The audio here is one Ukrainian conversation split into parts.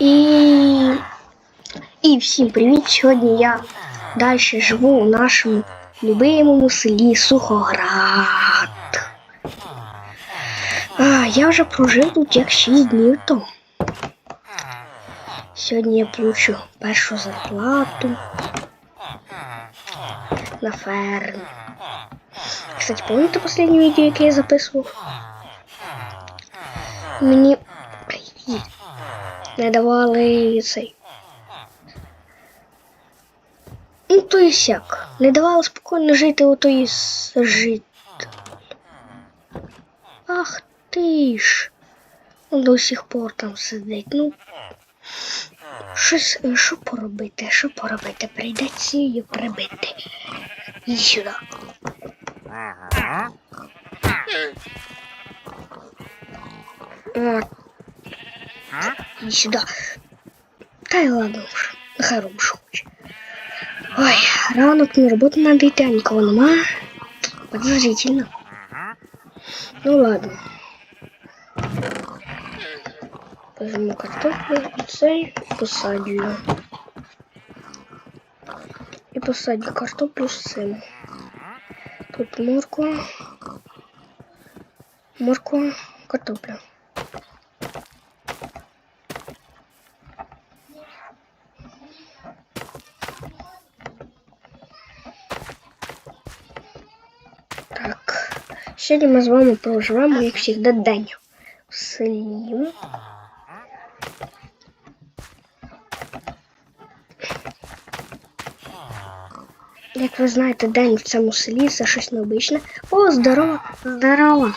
І... І всім привіт! Сьогодні я далі живу у нашому любимому селі Сухоград. А, я вже прожив тут як 6 днів тому. Сьогодні я получу першу зарплату на фермі. Кстати, пам'ятаєте останнє відео, яке я записував? Мені. Не давали цей. Ну, то і сяк. Не давали спокійно жити у той жит. Ах ти ж. Он до сих пор там сидить. Ну. Щось, що поробити? Що поробити? Прийдеться її прибити. Іди сюди. От. Иди сюда. Да и ладно уж. Нехай робить, що хоче. Ой, ранок на роботу надо йти, а нікого нема. Подозрительно. Ну ладно. Возьму картофель і цей посадю. його. І посадю картоплю з цим. Тут морква. Морква, картопля. Сьогодні ми з вами проживемо, як завжди, день в селі. Як ви знаєте, день в цьому селі це щось необичне. О, здорово! Здорово!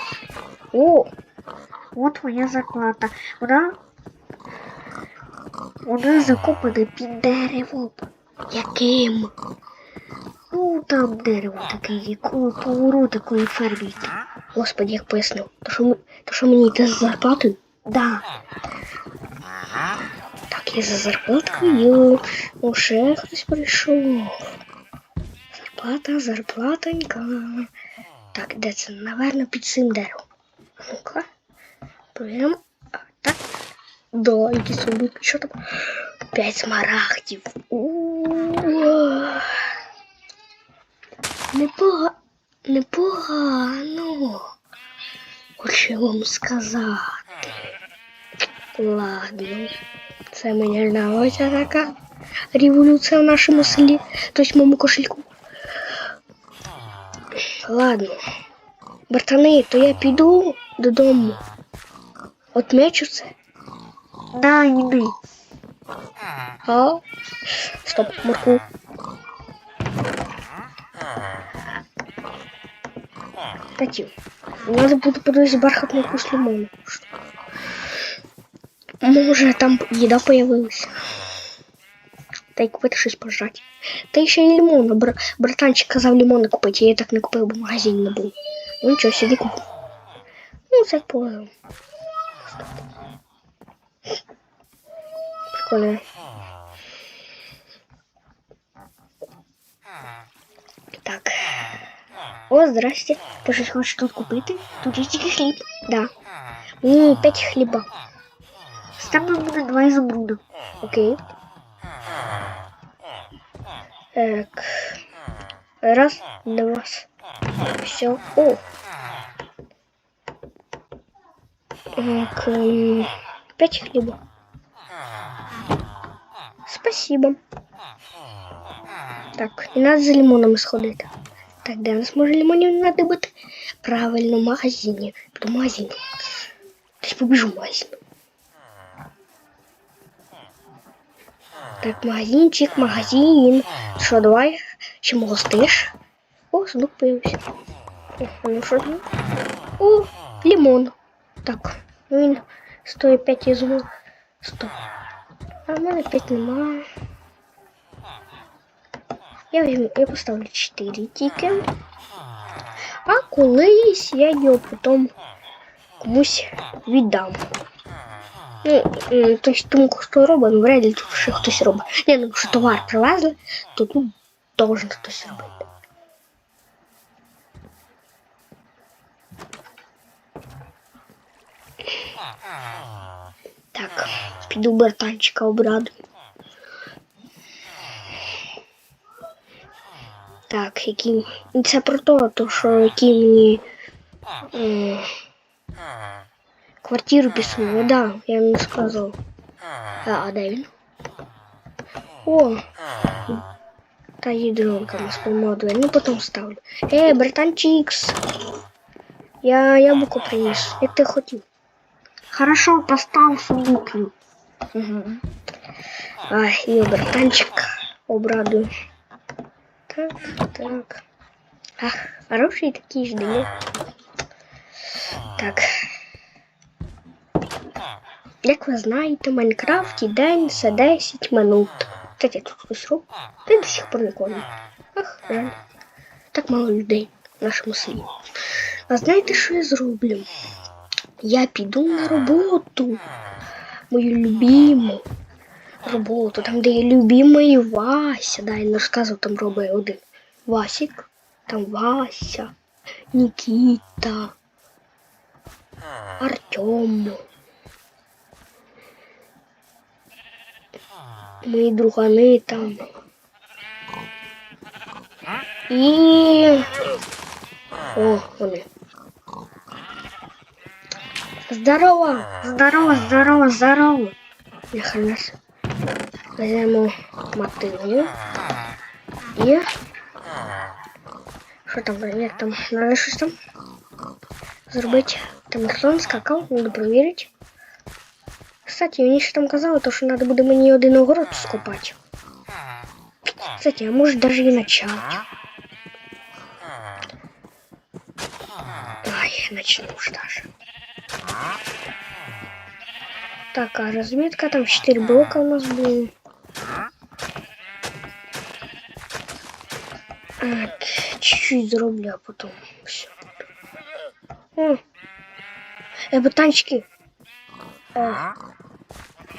О! От твоя зарплата. Вона. Вона закопана під деревом. Яким? Ну, там дерево таке, якого повороту, коли фермі йти. Господи, як пояснив. То що, ми- то, що мені йде з зарплатою? Да. Так, я за зарплаткою. О, ще хтось прийшов. Зарплата, зарплатонька. Так, де це? Наверно, під цим деревом. А Ну-ка. Провіримо. А, Так. Да, якісь робити. Що там? П'ять смарагдів. У-у-у. Непога... Непогано. Хочу вам сказати. Ладно. Це мені нравиться така революція в нашому селі, тобто в моєму кошельку. Ладно. Братани, то я піду додому. Отмечу це. Да, йди. А? Стоп, морку. Кстати, надо буде подивитися бархатну якусь лимону. Може там їда появилася. Та й купити щось пожрати. Та ще й лимон. Бр... Братанчик казав лимони купити, я її так не купив, бо в магазині не був. Ну нічого, сиди купив. Ну, це повезло. Прикольно. Так. О, здрасте. Ти щось хочеш тут купити? Тут є тільки хліб. Да. Мені п'ять хліба. З тебе буде два ізумруда. Окей. Так. Раз, два. Все. О. Так. ем, Пять хлеба. Спасибо. Так, і надо за лимонами сходити. Так, де у нас може лимонів надо бути? Правильно, в магазині. До магазину. Десь побіжу в магазин. Так, магазинчик, магазин. Що, давай? Чим гостиш? О, сундук появився. О, ну що там? О, лимон. Так, він стоїть 5 ізу. 100. А мене 5 немає. Я візьму, я поставлю 4 тільки. А колись я його потім комусь віддам. Ну, тобто тому, хто робить, вряд ли тут ще хтось робить. Ні, ну, якщо товар привезли, то тут должен хтось робити. Так, Піду братанчика обрадую. Так, які. Це про то, то що які мені. м, квартиру писали, да, я не сказав. А, а де він? О! Та ядронка нас помодує. Ну потім ставлю. Ей, братанчикс! Я яблуко приніс, як ти хотів. Хорошо, постав сундуклю. Угу. Ай, братанчик обрадую. Так, так. Ах, хороший такий ж день. Так. Як ви знаєте, в Майнкрафті день це 10 минут. Кстати, тут хтось робить. Та й до сих пор ніколи. не. Ах, жаль. Так мало людей в нашому селі. А знаєте, що я зроблю? Я піду на роботу. Мою любиму роботу, там, де є любимий Вася. Да, я не розказував, там робить один. Васик, там Вася, Нікіта, Артем. Мої другани там. І. О, вони. Здорово! Здорово, здорово, здорово! Ніхрена себе. Веземо мотилу. І. Що там, як там? Надо щось там зробити. Там ніхто не скакав, надо перевірити. Кстати, мені ще там казали, то, що треба буде мені один огород скопати. Кстати, а може даже і начати. Ай, начну ж даже. Так, а разметка там 4 блока у нас было. Так, чуть-чуть зарублю, а потом все. О, э, ботанчики. Э,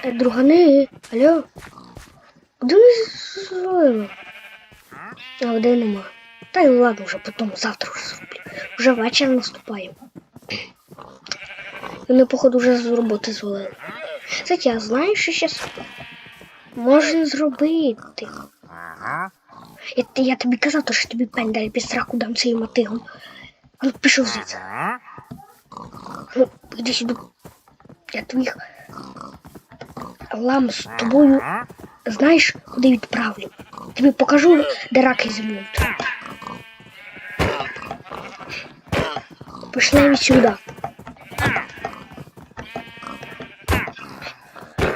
э, друганы, алло. Куди ви звалили? А де нема. Та й ладно, вже потім завтра вже зроблю. Вже вечір наступає. Вони, походу, вже з роботи звалили. Кстати, а знаєш, що зараз можна зробити? Я, я тобі казав, то, що тобі пендель без страху дам цим мотигом. А ну пішов звідси. Ну, іди сюди. Я твоїх лам з тобою знаєш, куди відправлю? Тобі покажу, де раки зимують. Пішли відсюди.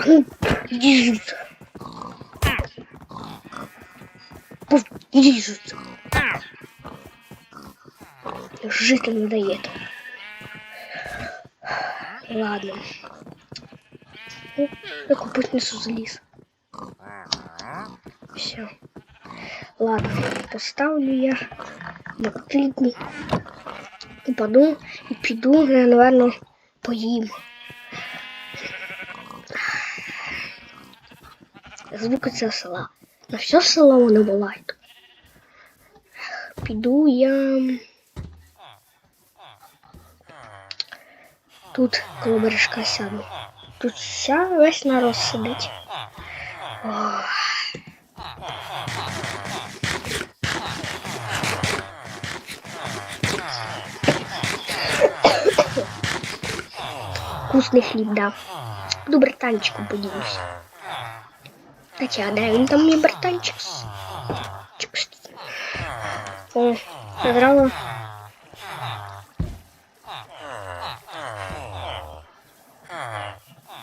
Ну, иди жить. Пусть, иди жить. Жить надоест. Ладно. Ну, я купить несу залез. Все. Ладно, поставлю я мотыльку. Упаду и піду, я, наверное, поїм. звуки цього села. На все село вони бувають. Піду я. Тут коло сяду. Тут вся весь народ сидить. Вкусний хліб, да. Буду братанчику поділюся. Кстати, а да, він там мій братанчик. Чикс. О, здорово.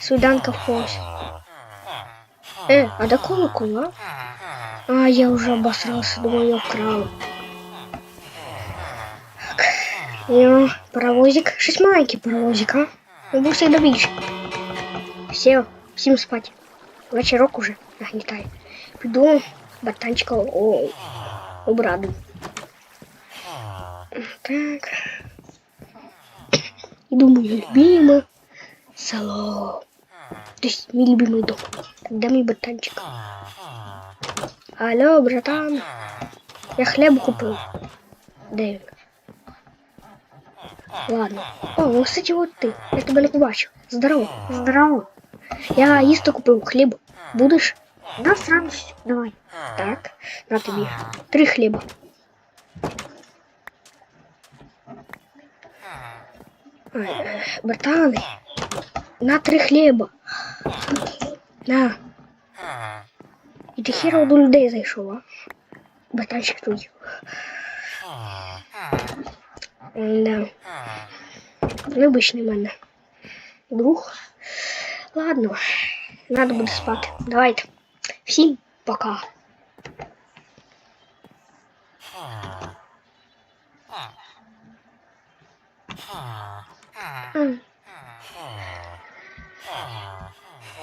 Свиданка в холосе. Э, а до колокол, а? А, я уже обосрался, думаю, я вкрал. Так. Ну, паровозик. Шесть маленький паровозик, а? Ну, бусай добіж. Все, всім спать. Вечерок уже нагнітає. Піду батанчика о, обраду. Так. Иду мое любимое село. То есть мой любимый дом. Когда мой батанчик? Алло, братан. Я хлеб купил. Де він? Ладно. О, ну, кстати, вот ты. Я тебя не побачив. Здорово. Здорово. Я їсти купив хліб. Будеш? Да, з радістю. Давай. Так, на тобі. Три хліба. Ой, е, Братани, на три хліба. На. І ти хіро до людей зайшов, а? Братанчик твій. Да. Необичний в мене. Друг. Ладно, надо буде спати. Давайте. Всім пока. М.